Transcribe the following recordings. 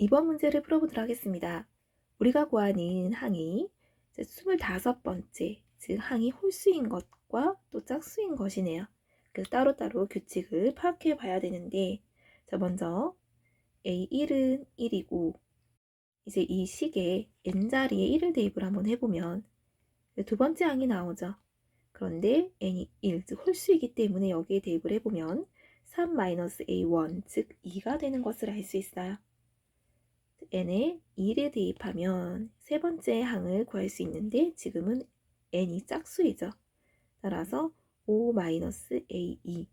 이번 문제를 풀어보도록 하겠습니다. 우리가 구하는 항이 25번째, 즉 항이 홀수인 것과 또 짝수인 것이네요. 그래서 따로따로 규칙을 파악해 봐야 되는데 자 먼저 A1은 1이고 이제 이 식에 n자리에 1을 대입을 한번 해보면 두 번째 항이 나오죠. 그런데 n이 1, 즉 홀수이기 때문에 여기에 대입을 해보면 3-a1, 즉 2가 되는 것을 알 수 있어요. N에 2를 대입하면 세 번째 항을 구할 수 있는데 지금은 n이 짝수이죠. 따라서 5-a2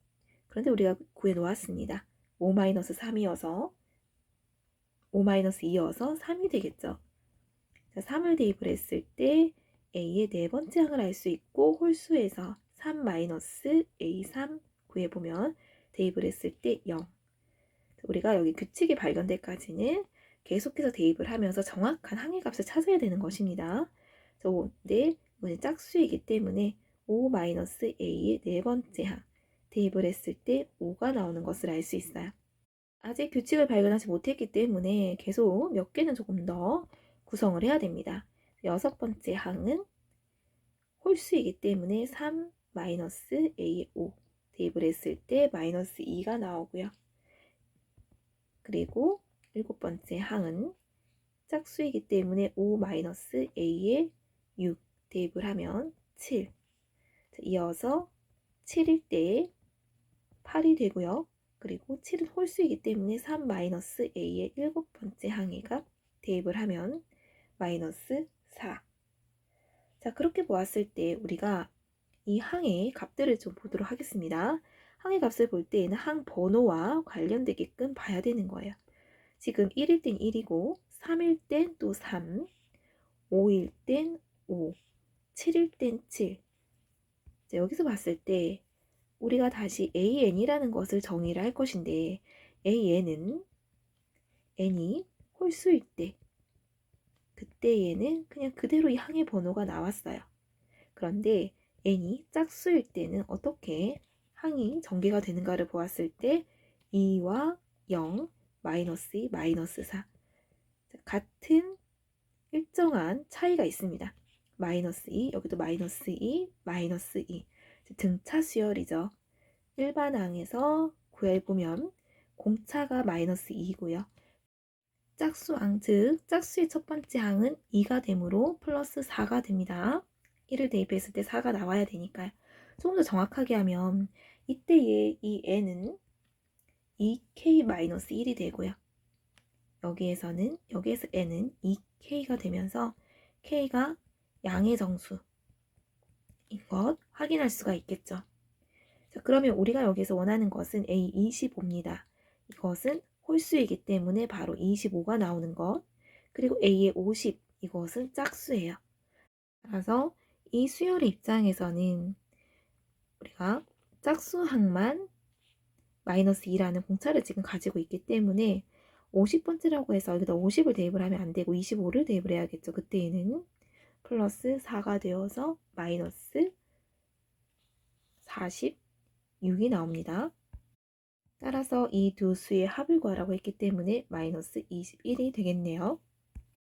그런데 우리가 구해 놓았습니다. 5-3이어서 5-2여서 3이 되겠죠. 자, 3을 대입을 했을 때 a의 네 번째 항을 알 수 있고 홀수에서 3-a3 구해보면 대입을 했을 때 0. 우리가 여기 규칙이 발견될 까지는 계속해서 대입을 하면서 정확한 항의 값을 찾아야 되는 것입니다. 근데 이건 짝수이기 때문에 5-a의 네 번째 항 대입을 했을 때 5가 나오는 것을 알 수 있어요. 아직 규칙을 발견하지 못했기 때문에 계속 몇 개는 조금 더 구성을 해야 됩니다. 여섯 번째 항은 홀수이기 때문에 3-a의 5 대입을 했을 때 마이너스 2가 나오고요. 그리고 일곱 번째 항은 짝수이기 때문에 5-a의 6 대입을 하면 7 이어서 7일 때 8이 되고요. 그리고 7은 홀수이기 때문에 3-a의 일곱 번째 항의 값 대입을 하면 마이너스 4. 자, 그렇게 보았을 때 우리가 이 항의 값들을 좀 보도록 하겠습니다. 항의 값을 볼 때에는 항 번호와 관련되게끔 봐야 되는 거예요. 지금 1일 땐 1이고 3일 땐 또 3, 5일 땐 5, 7일 땐 7. 자, 여기서 봤을 때 우리가 다시 AN이라는 것을 정의를 할 것인데 AN은 N이 홀수일 때 그때 얘는 그냥 그대로 이 항의 번호가 나왔어요. 그런데 n이 짝수일 때는 어떻게 항이 전개가 되는가를 보았을 때 2와 0, 마이너스 2, 마이너스 4 같은 일정한 차이가 있습니다. 마이너스 2, 여기도 마이너스 2, 마이너스 2 등차 수열이죠. 일반 항에서 구해보면 공차가 마이너스 2고요. 짝수항, 즉 짝수의 첫 번째 항은 2가 되므로 플러스 4가 됩니다. 1을 대입했을 때 4가 나와야 되니까요. 조금 더 정확하게 하면 이때의 이 n은 2k-1이 되고요. 여기에서는 여기에서 n은 2k가 되면서 k가 양의 정수인 것 확인할 수가 있겠죠. 자, 그러면 우리가 여기서 원하는 것은 A25입니다. 이것은 홀수이기 때문에 바로 25가 나오는 것. 그리고 A의 50 이것은 짝수예요. 따라서 이 수열의 입장에서는 우리가 짝수항만 마이너스 2라는 공차를 지금 가지고 있기 때문에 50번째라고 해서 여기다 50을 대입을 하면 안 되고 25를 대입을 해야겠죠. 그때에는 플러스 4가 되어서 마이너스 46이 나옵니다. 따라서 이 두 수의 합을 구하라고 했기 때문에 마이너스 21이 되겠네요.